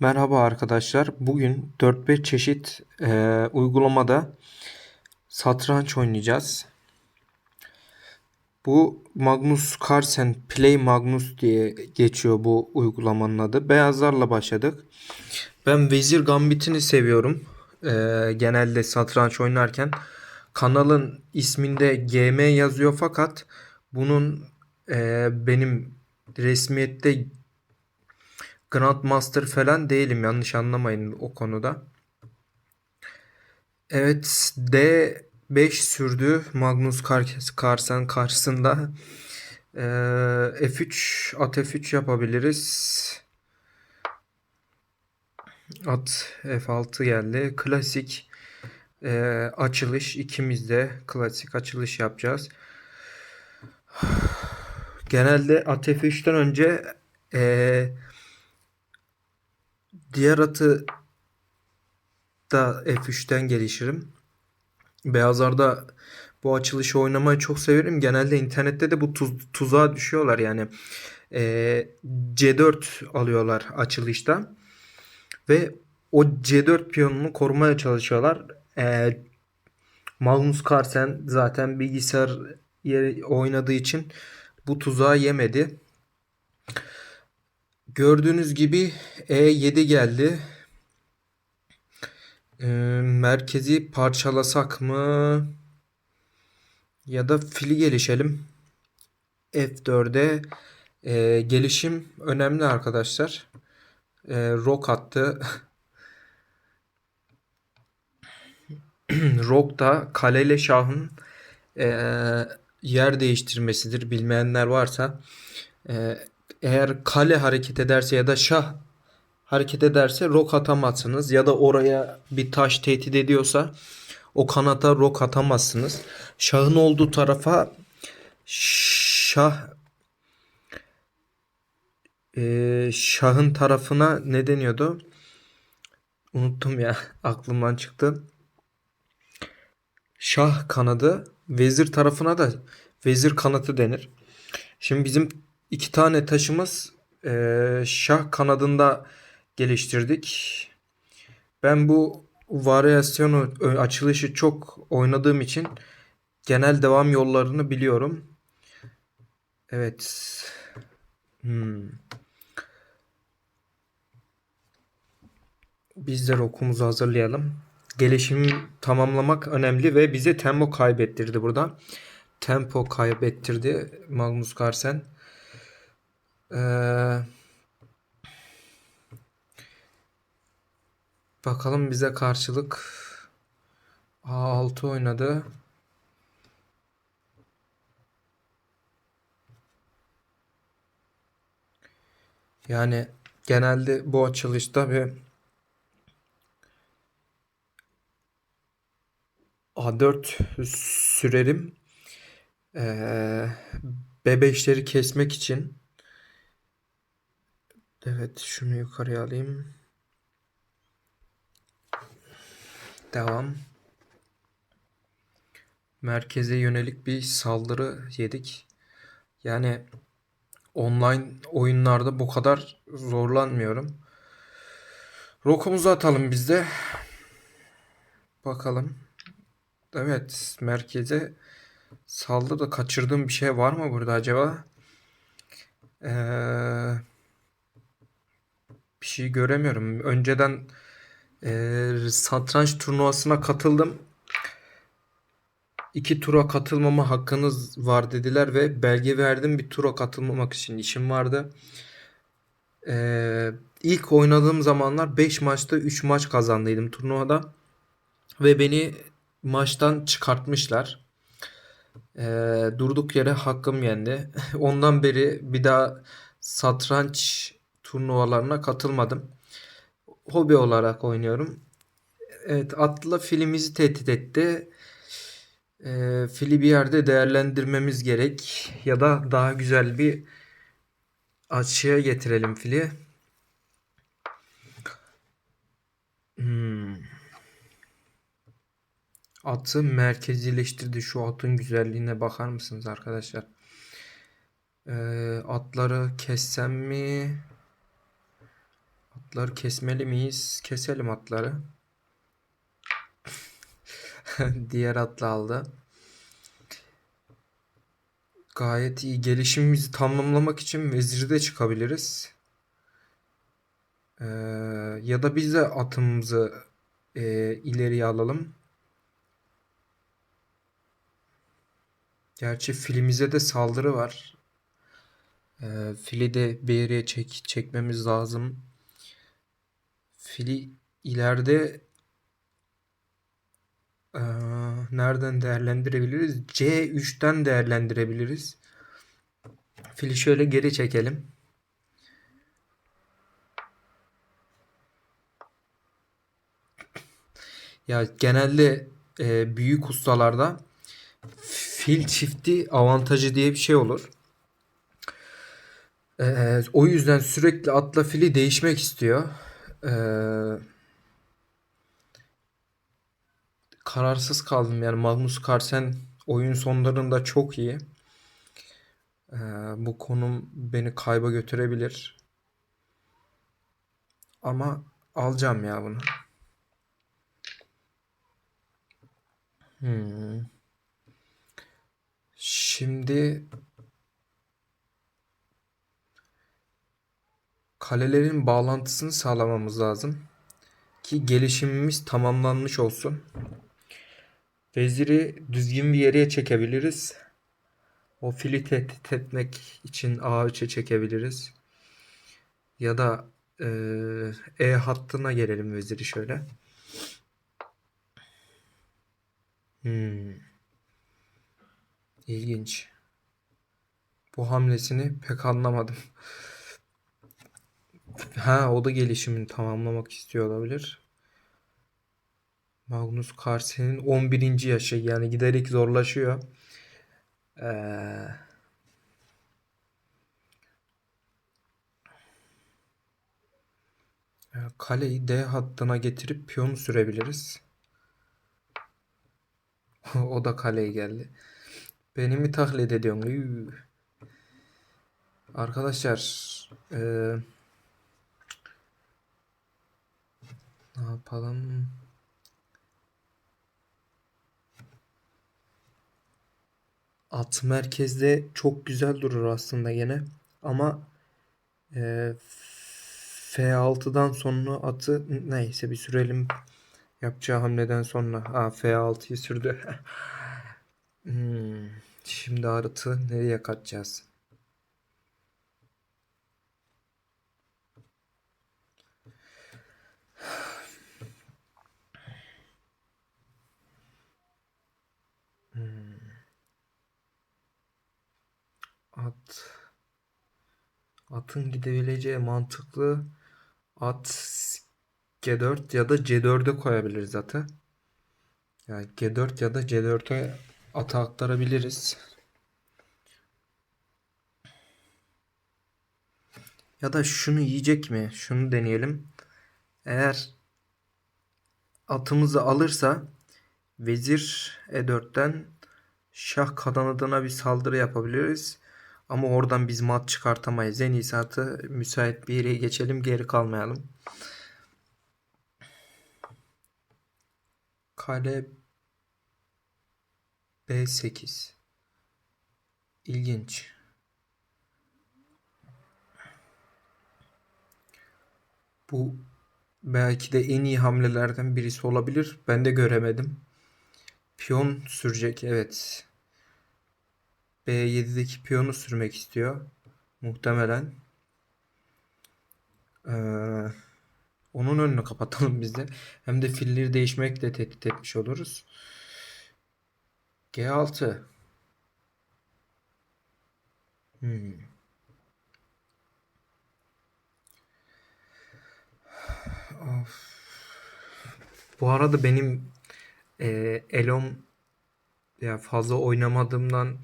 Merhaba arkadaşlar. Bugün 4-5 çeşit eee, uygulamada satranç oynayacağız. Bu Magnus Carlsen Play Magnus diye geçiyor bu uygulamanın adı. Beyazlarla başladık. Ben Vezir Gambit'ini seviyorum. Eee, genelde satranç oynarken. Kanalın isminde GM yazıyor fakat bunun eee, benim resmiyette Grandmaster falan değilim yanlış anlamayın o konuda. Evet D5 sürdü Magnus Car- Carlsen karşısında. Ee, F3 at F3 yapabiliriz. At F6 geldi. Klasik e, açılış ikimiz de klasik açılış yapacağız. Genelde at F3'ten önce e, diğer atı da F3'ten gelişirim. Beyazlarda bu açılışı oynamayı çok severim. Genelde internette de bu tuz, tuzağa düşüyorlar yani. Ee, C4 alıyorlar açılışta. Ve o C4 piyonunu korumaya çalışıyorlar. Ee, Magnus Carlsen zaten bilgisayar oynadığı için bu tuzağı yemedi. Gördüğünüz gibi E7 geldi. Ee, merkezi parçalasak mı? Ya da fili gelişelim. F4'e Ee, gelişim önemli arkadaşlar. Ee, rock attı. Rock da kaleyle şahın ee, yer değiştirmesidir. Bilmeyenler varsa ee, eğer kale hareket ederse ya da şah hareket ederse rok atamazsınız ya da oraya bir taş tehdit ediyorsa o kanata rok atamazsınız. Şahın olduğu tarafa şah e, şahın tarafına ne deniyordu? Unuttum ya aklımdan çıktı. Şah kanadı vezir tarafına da vezir kanatı denir. Şimdi bizim iki tane taşımız e, şah kanadında geliştirdik. Ben bu varyasyonu açılışı çok oynadığım için genel devam yollarını biliyorum. Evet. Hmm. Biz de rokumuzu hazırlayalım. Gelişimi tamamlamak önemli ve bize tempo kaybettirdi burada. Tempo kaybettirdi Magnus Carlsen. Ee, bakalım bize karşılık A6 oynadı. Yani genelde bu açılışta bir A4 sürerim. Ee, B5'leri kesmek için. Evet şunu yukarıya alayım. Devam. Merkeze yönelik bir saldırı yedik. Yani online oyunlarda bu kadar zorlanmıyorum. Rokumuzu atalım biz de. Bakalım. Evet merkeze saldırı kaçırdığım bir şey var mı burada acaba? Eee bir şey göremiyorum. Önceden e, satranç turnuvasına katıldım. İki tura katılmama hakkınız var dediler ve belge verdim bir tura katılmamak için işim vardı. E, ilk oynadığım zamanlar 5 maçta 3 maç kazandıydım turnuvada. Ve beni maçtan çıkartmışlar. E, durduk yere hakkım yendi. Ondan beri bir daha satranç turnuvalarına katılmadım. Hobi olarak oynuyorum. Evet atla filimizi tehdit etti. Ee, fili bir yerde değerlendirmemiz gerek. Ya da daha güzel bir açıya getirelim fili. Hmm. Atı merkezileştirdi. Şu atın güzelliğine bakar mısınız arkadaşlar? Ee, atları kessem mi? Atları kesmeli miyiz? Keselim atları. Diğer atla aldı. Gayet iyi. Gelişimimizi tamamlamak için vezirde çıkabiliriz. Ee, ya da biz de atımızı e, ileriye alalım. Gerçi filimize de saldırı var. Ee, fili de bir yere çek, çekmemiz lazım. Fili ileride ee, nereden değerlendirebiliriz? C3'ten değerlendirebiliriz. Fili şöyle geri çekelim. Ya genelde e, büyük ustalarda fil çifti avantajı diye bir şey olur. E, o yüzden sürekli atla fili değişmek istiyor. E, kararsız kaldım yani Magnus Carlsen oyun sonlarında çok iyi. E, bu konum beni kayba götürebilir. Ama alacağım ya bunu. Hmm. Şimdi kalelerin bağlantısını sağlamamız lazım ki gelişimimiz tamamlanmış olsun. Veziri düzgün bir yere çekebiliriz. O fili tehdit etmek için A3'e çekebiliriz. Ya da e, E hattına gelelim veziri şöyle. Hmm. İlginç. Bu hamlesini pek anlamadım. Ha o da gelişimini tamamlamak istiyor olabilir. Magnus Carlsen'in 11. yaşı yani giderek zorlaşıyor. Ee, kaleyi D hattına getirip piyonu sürebiliriz. o da kaleye geldi. Beni mi taklit ediyorsun? Arkadaşlar ee, ne yapalım? At merkezde çok güzel durur aslında gene. Ama e, F6'dan sonra atı neyse bir sürelim. Yapacağı hamleden sonra. Ha F6'yı sürdü. hmm. Şimdi artı nereye kaçacağız? Hmm. At atın gidebileceği mantıklı at G4 ya da C4'e koyabiliriz atı. Yani G4 ya da C4'e atı aktarabiliriz. Ya da şunu yiyecek mi? Şunu deneyelim. Eğer atımızı alırsa vezir E4'ten şah kanadına bir saldırı yapabiliriz. Ama oradan biz mat çıkartamayız. En iyisi atı müsait bir yere geçelim geri kalmayalım. Kale B8. İlginç. Bu belki de en iyi hamlelerden birisi olabilir. Ben de göremedim. Piyon sürecek. Evet. B7'deki piyonu sürmek istiyor. Muhtemelen. Ee, onun önünü kapatalım biz de. Hem de filleri değişmekle tehdit etmiş oluruz. G6. Hmm. Of. Bu arada benim e, Elom ya fazla oynamadığımdan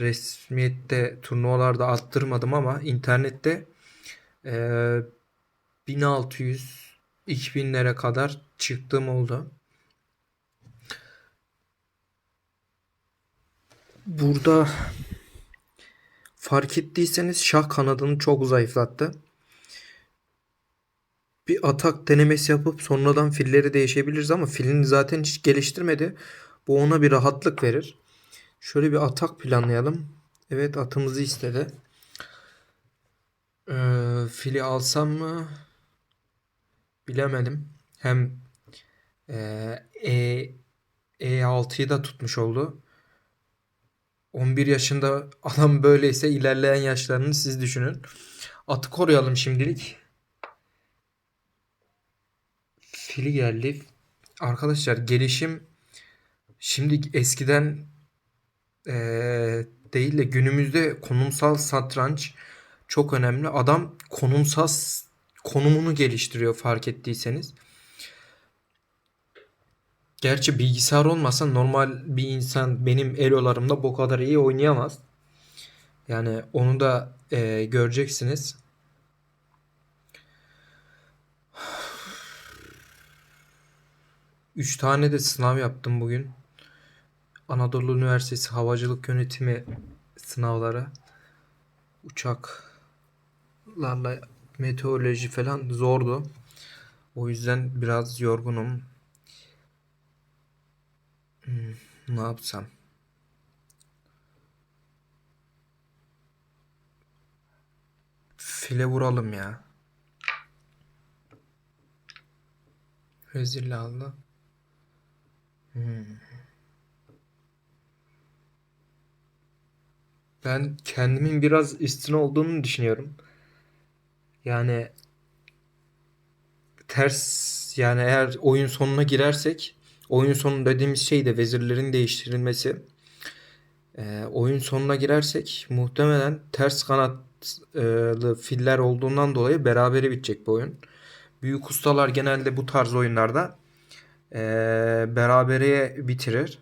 resmiyette turnuvalarda attırmadım ama internette e, 1600 2000'lere kadar çıktığım oldu. Burada fark ettiyseniz şah kanadını çok zayıflattı. bir atak denemesi yapıp sonradan filleri değişebiliriz ama filini zaten hiç geliştirmedi. Bu ona bir rahatlık verir. Şöyle bir atak planlayalım. Evet atımızı istedi. Ee, fili alsam mı? Bilemedim. Hem ee, E E6'yı da tutmuş oldu. 11 yaşında adam böyleyse ilerleyen yaşlarını siz düşünün. Atı koruyalım şimdilik. Fili geldi. Arkadaşlar gelişim şimdi eskiden eee, değil de günümüzde konumsal satranç çok önemli. Adam konumsal konumunu geliştiriyor fark ettiyseniz. Gerçi bilgisayar olmasa normal bir insan benim elolarımda bu kadar iyi oynayamaz. Yani onu da eee, göreceksiniz. 3 tane de sınav yaptım bugün. Anadolu Üniversitesi Havacılık Yönetimi sınavları. Uçaklarla meteoroloji falan zordu. O yüzden biraz yorgunum. Hmm, ne yapsam? File vuralım ya. Rezil aldı. Ben kendimin biraz üstün olduğunu düşünüyorum. Yani ters yani eğer oyun sonuna girersek oyun sonu dediğimiz şey de vezirlerin değiştirilmesi. Ee, oyun sonuna girersek muhtemelen ters kanatlı filler olduğundan dolayı berabere bitecek bu oyun. Büyük ustalar genelde bu tarz oyunlarda ee, berabereye bitirir.